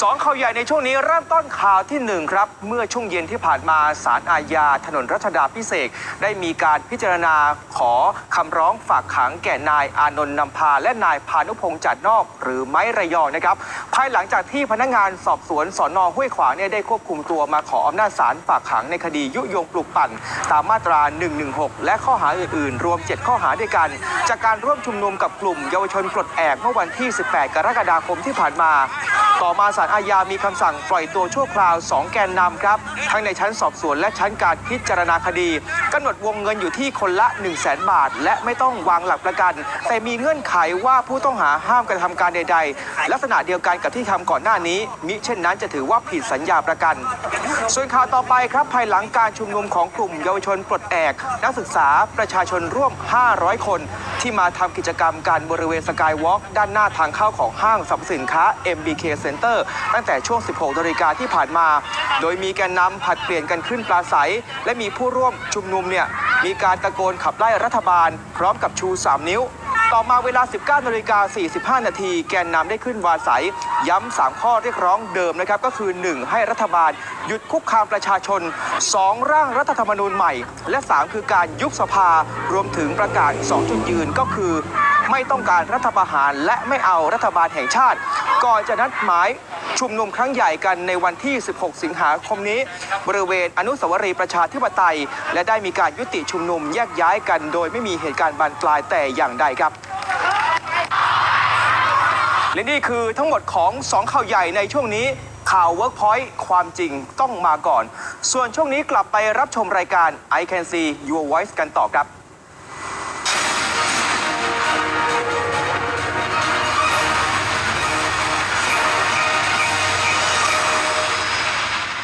สองข่าวใหญ่ในช่วงนี้เริ่มต้นข่าวที่หนึ่งครับ เมื่อช่วงเย็นที่ผ่านมาศาลอาญาถนนรัชดาพิเศษได้มีการพิจารณาขอคำร้องฝากขังแก่นายอานนท์นำพา และนายพานุพงษ์จัดนอกหรือไม้ระยองนะครับ ภายหลังจากที่พนักงานสอบสวนสอนอห้วยขวางเนี่ยได้ควบคุมตัวมาขออำนาจศาลฝากขังในคดียุยงปลุกปั่น ตามมาตรา 116 และข้อหาอื่นๆ รวม 7 ข้อหาด้วยกัน จากการร่วมชุมนุมกับกลุ่มเยาวชนปลดแอกเมื่อวันที่ 18 กรกฎาคมที่ผ่านมา ต่อมาศาลอาญามีคำสั่งปล่อยตัวชั่วคราว 2 แกนนำครับ ทั้งในชั้นสอบสวนและชั้นการพิจารณาคดีกำหนดวงเงินอยู่ที่คนละ 1 0 0 0 0แบาท และไม่ต้องวางหลักประกัน แต่มีเงื่อนไขว่าผู้ต้องหาห้ามกระทำการใด ๆ ลักษณะเดียวกันกับที่ทำก่อนหน้านี้ มิเช่นนั้นจะถือว่าผิดสัญญาประกัน ส่วนข่าวต่อไปครับภายหลังการชุมนุมของกลุ่มเยาวชนปลดแอก นักศึกษาประชาชนร่วม 500 คน ที่มาทำกิจกรรมการบริเวณสกายวอล์กด้านหน้าทางเข้าของห้างสรรพสินค้า MBK Center ตั้งแต่ช่วง 16นาฬิกาที่ผ่านมา โดยมีแกนนำผัดเปลี่ยนกันขึ้นปราศัย และมีผู้ร่วมชุมนุมเนี่ยมีการตะโกนขับไล่รัฐบาล พร้อมกับชู 3 นิ้ว ต่อมาเวลา 19นาฬิกา45 นาที แกนนำได้ขึ้นวาสัยย้ำ 3 ข้อเรียกร้องเดิมนะครับ ก็คือ 1. ให้รัฐบาล หยุดคุกคามประชาชน 2. ร่างรัฐธรรมนูญใหม่ และ 3 คือการยุบสภา รวมถึงประกาศ 2 จุดยืนก็คือ ไม่ต้องการรัฐประหารและไม่เอารัฐบาลแห่งชาติ ก่อนจะนัดหมายชุมนุมครั้งใหญ่กันในวันที่ 16 สิงหาคมนี้ บริเวณอนุสาวรีย์ประชาธิปไตย และได้มีการยุติชุมนุมแยกย้ายกัน โดยไม่มีเหตุการณ์บานปลายแต่อย่างใดครับและนี่คือทั้งหมดของ 2 ข่าวใหญ่ในช่วงนี้ข่าว Workpoint ความจริงต้องมาก่อน ส่วนช่วงนี้กลับไปรับชมรายการ I Can See Your Voice กันต่อครับ